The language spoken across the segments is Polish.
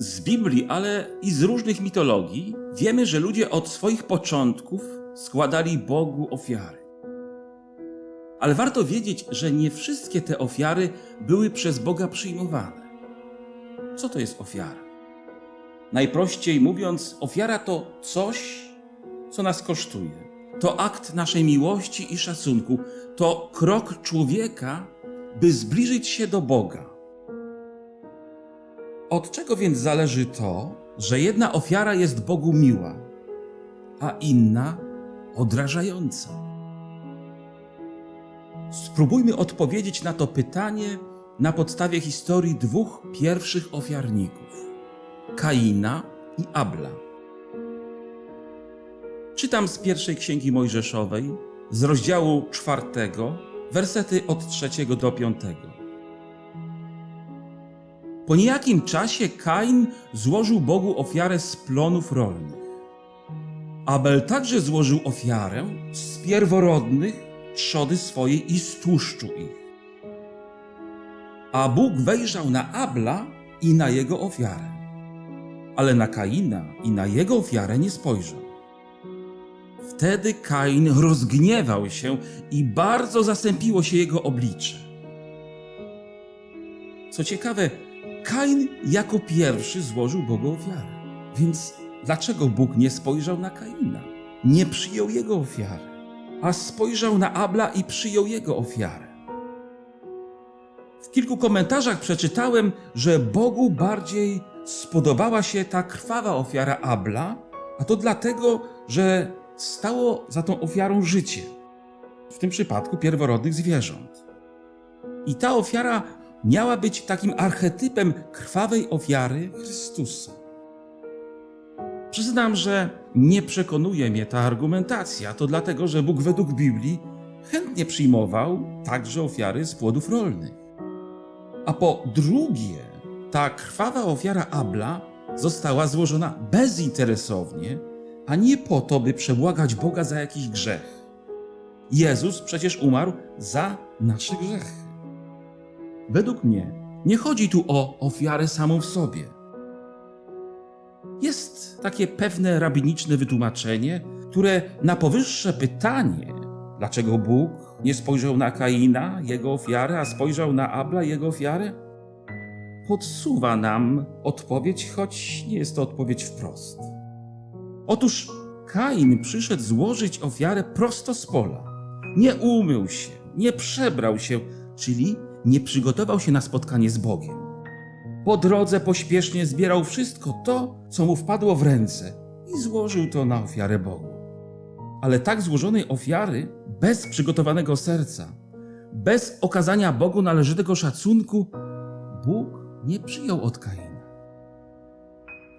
Z Biblii, ale i z różnych mitologii wiemy, że ludzie od swoich początków składali Bogu ofiary. Ale warto wiedzieć, że nie wszystkie te ofiary były przez Boga przyjmowane. Co to jest ofiara? Najprościej mówiąc, ofiara to coś, co nas kosztuje. To akt naszej miłości i szacunku. To krok człowieka, by zbliżyć się do Boga. Od czego więc zależy to, że jedna ofiara jest Bogu miła, a inna odrażająca? Spróbujmy odpowiedzieć na to pytanie na podstawie historii dwóch pierwszych ofiarników Kaina i Abla. Czytam z pierwszej księgi Mojżeszowej, z rozdziału czwartego, wersety od trzeciego do piątego. Po niejakim czasie Kain złożył Bogu ofiarę z plonów rolnych. Abel także złożył ofiarę z pierworodnych trzody swojej i z tłuszczu ich. A Bóg wejrzał na Abla i na jego ofiarę, ale na Kaina i na jego ofiarę nie spojrzał. Wtedy Kain rozgniewał się i bardzo zasępiło się jego oblicze. Co ciekawe, Kain jako pierwszy złożył Bogu ofiarę. Więc dlaczego Bóg nie spojrzał na Kaina? Nie przyjął jego ofiary, a spojrzał na Abla i przyjął jego ofiarę. W kilku komentarzach przeczytałem, że Bogu bardziej spodobała się ta krwawa ofiara Abla, a to dlatego, że stało za tą ofiarą życie, w tym przypadku pierworodnych zwierząt. I ta ofiara miała być takim archetypem krwawej ofiary Chrystusa. Przyznam, że nie przekonuje mnie ta argumentacja, to dlatego, że Bóg według Biblii chętnie przyjmował także ofiary z płodów rolnych. A po drugie, ta krwawa ofiara Abla została złożona bezinteresownie, a nie po to, by przebłagać Boga za jakiś grzech. Jezus przecież umarł za nasze grzechy. Według mnie nie chodzi tu o ofiarę samą w sobie. Jest takie pewne rabiniczne wytłumaczenie, które na powyższe pytanie, dlaczego Bóg nie spojrzał na Kaina, jego ofiarę, a spojrzał na Abla, jego ofiarę, podsuwa nam odpowiedź, choć nie jest to odpowiedź wprost. Otóż Kain przyszedł złożyć ofiarę prosto z pola. Nie umył się, nie przebrał się, czyli nie przygotował się na spotkanie z Bogiem. Po drodze pośpiesznie zbierał wszystko to, co mu wpadło w ręce i złożył to na ofiarę Bogu. Ale tak złożonej ofiary, bez przygotowanego serca, bez okazania Bogu należytego szacunku, Bóg nie przyjął od Kaina.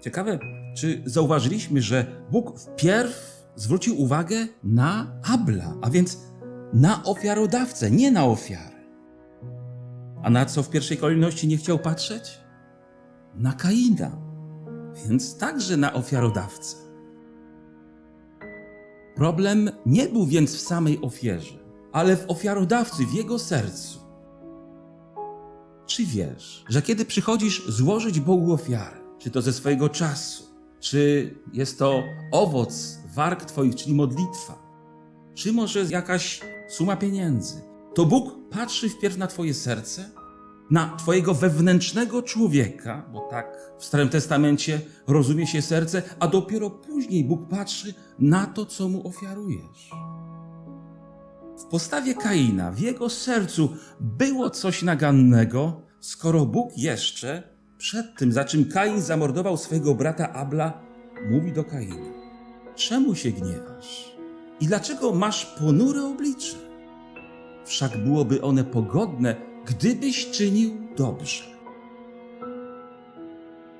Ciekawe, czy zauważyliśmy, że Bóg wpierw zwrócił uwagę na Abla, a więc na ofiarodawcę, nie na ofiarę. A na co w pierwszej kolejności nie chciał patrzeć? Na Kaina, więc także na ofiarodawcę. Problem nie był więc w samej ofierze, ale w ofiarodawcy, w jego sercu. Czy wiesz, że kiedy przychodzisz złożyć Bogu ofiarę, czy to ze swojego czasu, czy jest to owoc warg Twoich, czyli modlitwa, czy może jakaś suma pieniędzy, to Bóg patrzy wpierw na Twoje serce, na Twojego wewnętrznego człowieka, bo tak w Starym Testamencie rozumie się serce, a dopiero później Bóg patrzy na to, co mu ofiarujesz. W postawie Kaina, w jego sercu było coś nagannego, skoro Bóg jeszcze przed tym, za czym Kain zamordował swojego brata Abla, mówi do Kaina: Czemu się gniewasz? I dlaczego masz ponure oblicze? Wszak byłoby one pogodne, gdybyś czynił dobrze.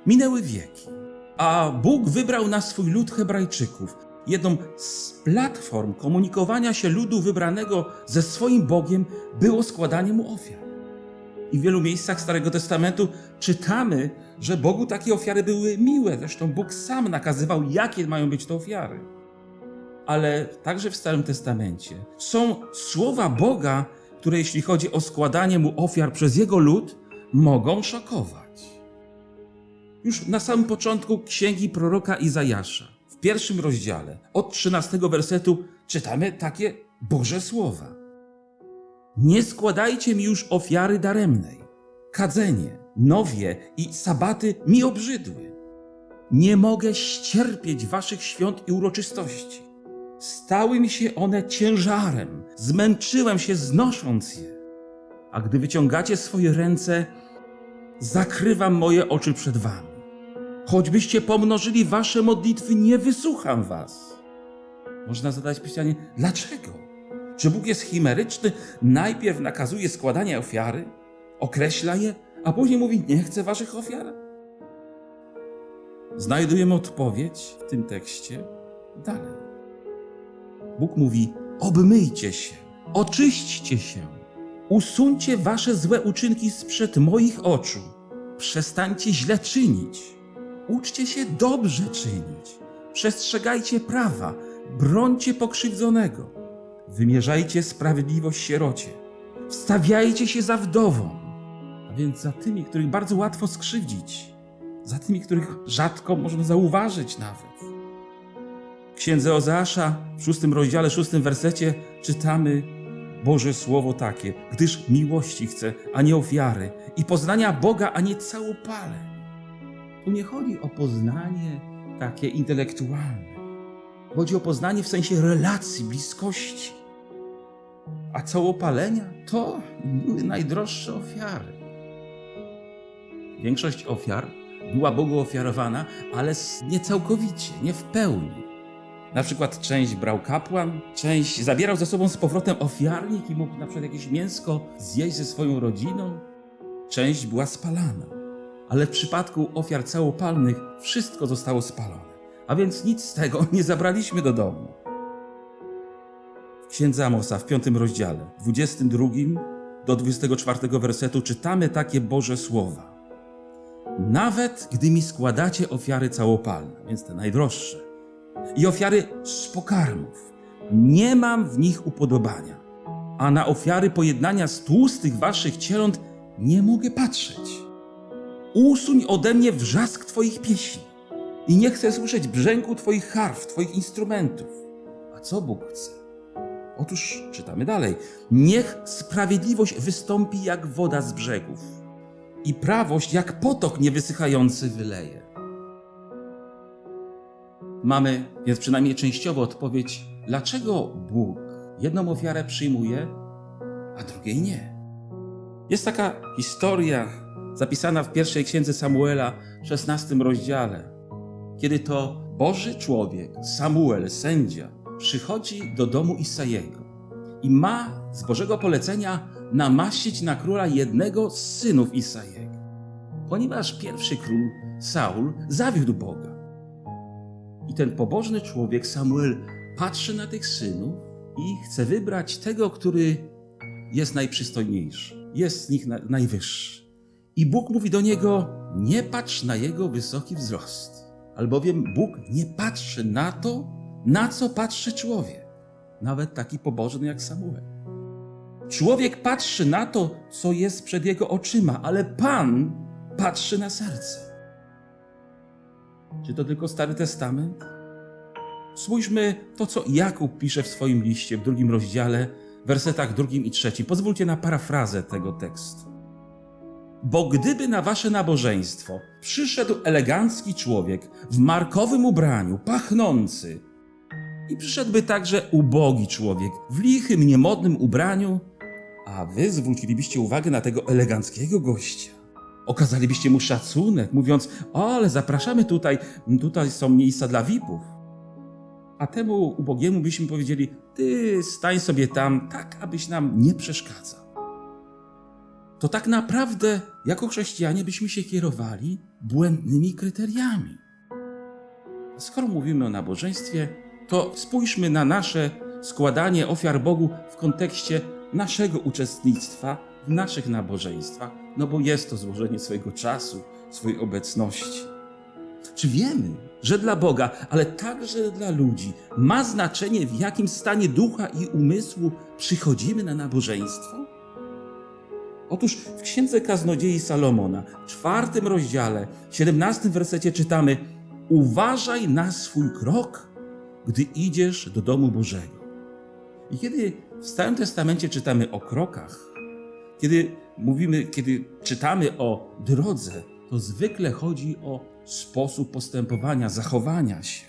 Minęły wieki, a Bóg wybrał na swój lud Hebrajczyków, jedną z platform komunikowania się ludu wybranego ze swoim Bogiem było składanie mu ofiar. I w wielu miejscach Starego Testamentu czytamy, że Bogu takie ofiary były miłe. Zresztą Bóg sam nakazywał, jakie mają być te ofiary. Ale także w Starym Testamencie są słowa Boga, które jeśli chodzi o składanie mu ofiar przez jego lud, mogą szokować. Już na samym początku księgi proroka Izajasza, w pierwszym rozdziale, od 13 wersetu, czytamy takie Boże słowa. Nie składajcie mi już ofiary daremnej. Kadzenie, nowie i sabaty mi obrzydły. Nie mogę ścierpieć waszych świąt i uroczystości. Stały mi się one ciężarem, zmęczyłem się znosząc je. A gdy wyciągacie swoje ręce, zakrywam moje oczy przed wami. Choćbyście pomnożyli wasze modlitwy, nie wysłucham was. Można zadać pytanie, dlaczego? Czy Bóg jest chimeryczny? Najpierw nakazuje składanie ofiary, określa je, a później mówi, nie chcę waszych ofiar? Znajdujemy odpowiedź w tym tekście dalej. Bóg mówi: obmyjcie się, oczyśćcie się, usuńcie wasze złe uczynki sprzed moich oczu, przestańcie źle czynić, uczcie się dobrze czynić, przestrzegajcie prawa, brońcie pokrzywdzonego, wymierzajcie sprawiedliwość sierocie, wstawiajcie się za wdową, a więc za tymi, których bardzo łatwo skrzywdzić, za tymi, których rzadko można zauważyć nawet. Księdze Ozeasza w szóstym rozdziale, szóstym wersecie czytamy Boże Słowo takie, gdyż miłości chcę, a nie ofiary, i poznania Boga, a nie całopaleń. Tu nie chodzi o poznanie takie intelektualne. Chodzi o poznanie w sensie relacji, bliskości. A całopalenia to były najdroższe ofiary. Większość ofiar była Bogu ofiarowana, ale nie całkowicie, nie w pełni. Na przykład część brał kapłan, część zabierał ze sobą z powrotem ofiarnik i mógł na przykład jakieś mięsko zjeść ze swoją rodziną. Część była spalana. Ale w przypadku ofiar całopalnych wszystko zostało spalone. A więc nic z tego nie zabraliśmy do domu. W księdze Amosa w piątym rozdziale, 22 do 24 wersetu czytamy takie Boże słowa. Nawet gdy mi składacie ofiary całopalne, więc te najdroższe, i ofiary pokarmów, nie mam w nich upodobania, a na ofiary pojednania z tłustych waszych cieląt nie mogę patrzeć. Usuń ode mnie wrzask Twoich pieśni i nie chcę słyszeć brzęku Twoich harf, Twoich instrumentów. A co Bóg chce? Otóż czytamy dalej. Niech sprawiedliwość wystąpi jak woda z brzegów i prawość jak potok niewysychający wyleje. Mamy więc przynajmniej częściowo odpowiedź, dlaczego Bóg jedną ofiarę przyjmuje, a drugiej nie. Jest taka historia zapisana w pierwszej księdze Samuela, 16 rozdziale, kiedy to Boży człowiek, Samuel, sędzia, przychodzi do domu Isajego i ma z Bożego polecenia namaścić na króla jednego z synów Isajego, ponieważ pierwszy król, Saul, zawiódł Boga. I ten pobożny człowiek, Samuel, patrzy na tych synów i chce wybrać tego, który jest najprzystojniejszy, jest z nich na, najwyższy. I Bóg mówi do niego: Nie patrz na jego wysoki wzrost, albowiem Bóg nie patrzy na to, na co patrzy człowiek, nawet taki pobożny jak Samuel. Człowiek patrzy na to, co jest przed jego oczyma, ale Pan patrzy na serce. Czy to tylko Stary Testament? Spójrzmy to, co Jakub pisze w swoim liście w drugim rozdziale, wersetach drugim i trzecim. Pozwólcie na parafrazę tego tekstu. Bo gdyby na wasze nabożeństwo przyszedł elegancki człowiek w markowym ubraniu, pachnący, i przyszedłby także ubogi człowiek w lichym, niemodnym ubraniu, a wy zwrócilibyście uwagę na tego eleganckiego gościa. Okazalibyście mu szacunek, mówiąc: O, ale zapraszamy tutaj, tutaj są miejsca dla VIP-ów. A temu ubogiemu byśmy powiedzieli: Ty stań sobie tam, tak abyś nam nie przeszkadzał. To tak naprawdę, jako chrześcijanie, byśmy się kierowali błędnymi kryteriami. Skoro mówimy o nabożeństwie, to spójrzmy na nasze składanie ofiar Bogu w kontekście naszego uczestnictwa w naszych nabożeństwach, no bo jest to złożenie swojego czasu, swojej obecności. Czy wiemy, że dla Boga, ale także dla ludzi ma znaczenie, w jakim stanie ducha i umysłu przychodzimy na nabożeństwo? Otóż w Księdze Kaznodziei Salomona, czwartym rozdziale, 17 wersecie czytamy Uważaj na swój krok, gdy idziesz do domu Bożego. I kiedy w Starym Testamencie czytamy o krokach, kiedy mówimy, kiedy czytamy o drodze, to zwykle chodzi o sposób postępowania, zachowania się.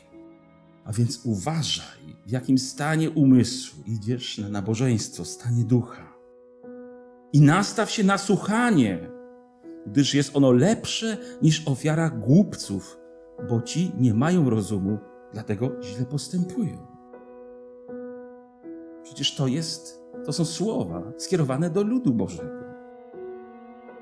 A więc uważaj, w jakim stanie umysłu idziesz na nabożeństwo, stanie ducha. I nastaw się na słuchanie, gdyż jest ono lepsze niż ofiara głupców, bo ci nie mają rozumu, dlatego źle postępują. Przecież to jest, to są słowa skierowane do ludu Bożego.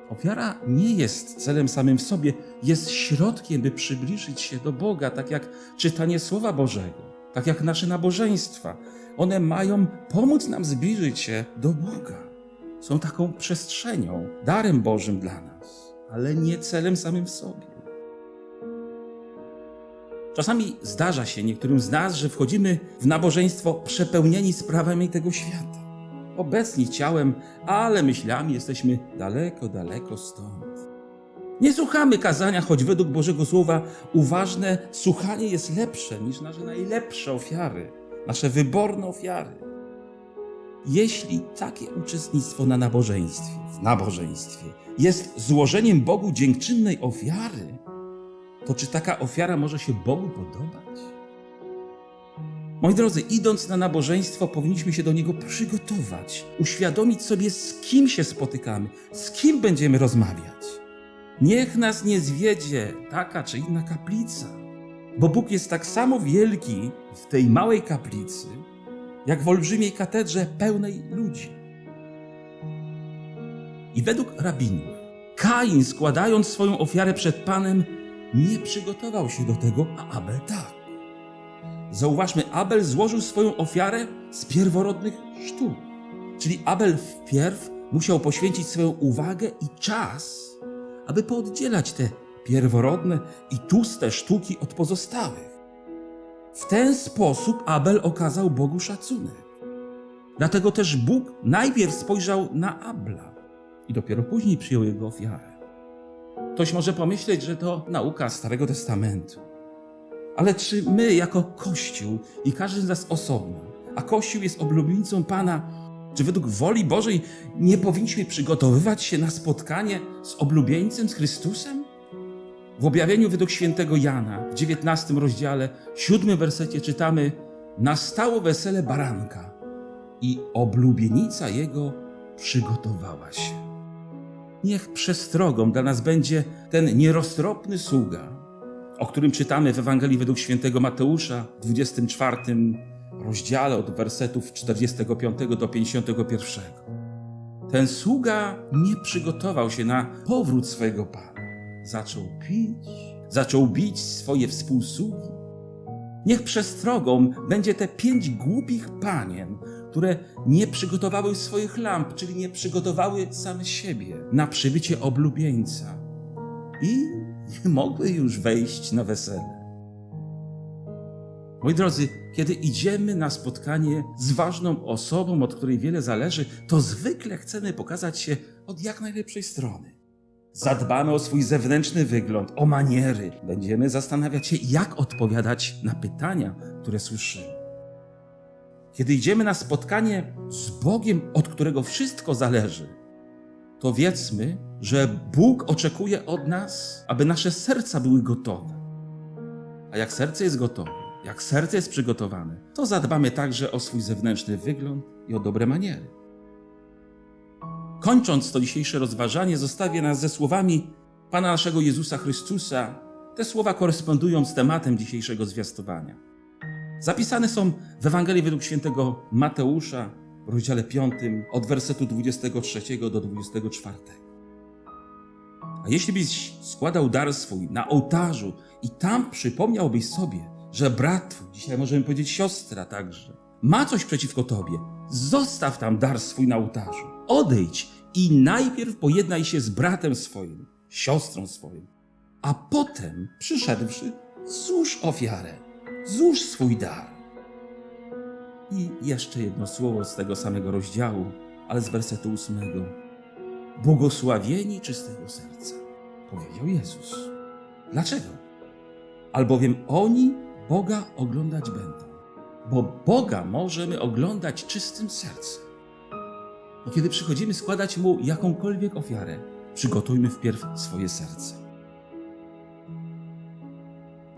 Ofiara nie jest celem samym w sobie, jest środkiem, by przybliżyć się do Boga, tak jak czytanie Słowa Bożego, tak jak nasze nabożeństwa. One mają pomóc nam zbliżyć się do Boga. Są taką przestrzenią, darem Bożym dla nas, ale nie celem samym w sobie. Czasami zdarza się niektórym z nas, że wchodzimy w nabożeństwo przepełnieni sprawami tego świata. Obecni ciałem, ale myślami jesteśmy daleko, daleko stąd. Nie słuchamy kazania, choć według Bożego Słowa uważne słuchanie jest lepsze niż nasze najlepsze ofiary, nasze wyborne ofiary. Jeśli takie uczestnictwo na nabożeństwie, w nabożeństwie jest złożeniem Bogu dziękczynnej ofiary, to czy taka ofiara może się Bogu podobać? Moi drodzy, idąc na nabożeństwo, powinniśmy się do niego przygotować, uświadomić sobie, z kim się spotykamy, z kim będziemy rozmawiać. Niech nas nie zwiedzie taka czy inna kaplica, bo Bóg jest tak samo wielki w tej małej kaplicy, jak w olbrzymiej katedrze pełnej ludzi. I według rabinów, Kain składając swoją ofiarę przed Panem, nie przygotował się do tego, a Abel tak. Zauważmy, Abel złożył swoją ofiarę z pierworodnych sztuk. Czyli Abel wpierw musiał poświęcić swoją uwagę i czas, aby pooddzielać te pierworodne i tłuste sztuki od pozostałych. W ten sposób Abel okazał Bogu szacunek. Dlatego też Bóg najpierw spojrzał na Abla i dopiero później przyjął jego ofiarę. Ktoś może pomyśleć, że to nauka Starego Testamentu. Ale czy my, jako Kościół i każdy z nas osobno, a Kościół jest oblubienicą Pana, czy według woli Bożej nie powinniśmy przygotowywać się na spotkanie z oblubieńcem, z Chrystusem? W objawieniu według świętego Jana w 19 rozdziale, 7 wersecie czytamy: Nastało wesele baranka i oblubienica jego przygotowała się. Niech przestrogą dla nas będzie ten nieroztropny sługa, o którym czytamy w Ewangelii według świętego Mateusza w 24 rozdziale od wersetów 45 do 51. Ten sługa nie przygotował się na powrót swojego Pana. Zaczął pić, zaczął bić swoje współsługi. Niech przestrogą będzie te pięć głupich panien, które nie przygotowały swoich lamp, czyli nie przygotowały same siebie na przybycie oblubieńca. I nie mogły już wejść na wesele. Moi drodzy, kiedy idziemy na spotkanie z ważną osobą, od której wiele zależy, to zwykle chcemy pokazać się od jak najlepszej strony. Zadbamy o swój zewnętrzny wygląd, o maniery. Będziemy zastanawiać się, jak odpowiadać na pytania, które słyszymy. Kiedy idziemy na spotkanie z Bogiem, od którego wszystko zależy, to wiedzmy, że Bóg oczekuje od nas, aby nasze serca były gotowe. A jak serce jest gotowe, jak serce jest przygotowane, to zadbamy także o swój zewnętrzny wygląd i o dobre maniery. Kończąc to dzisiejsze rozważanie, zostawię nas ze słowami Pana naszego Jezusa Chrystusa. Te słowa korespondują z tematem dzisiejszego zwiastowania. Zapisane są w Ewangelii według świętego Mateusza w rozdziale 5 od wersetu 23 do 24. A jeśli byś składał dar swój na ołtarzu i tam przypomniałbyś sobie, że brat twój, dzisiaj możemy powiedzieć siostra także, ma coś przeciwko tobie, zostaw tam dar swój na ołtarzu. Odejdź i najpierw pojednaj się z bratem swoim, siostrą swoim, a potem, przyszedłszy, złóż ofiarę, złóż swój dar. I jeszcze jedno słowo z tego samego rozdziału, ale z wersetu ósmego. Błogosławieni czystego serca, powiedział Jezus. Dlaczego? Albowiem oni Boga oglądać będą, bo Boga możemy oglądać czystym sercem. I kiedy przychodzimy składać Mu jakąkolwiek ofiarę, przygotujmy wpierw swoje serce.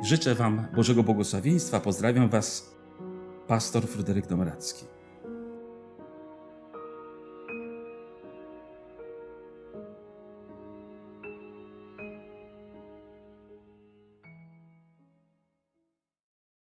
Życzę Wam Bożego błogosławieństwa. Pozdrawiam Was, pastor Fryderyk Domeracki.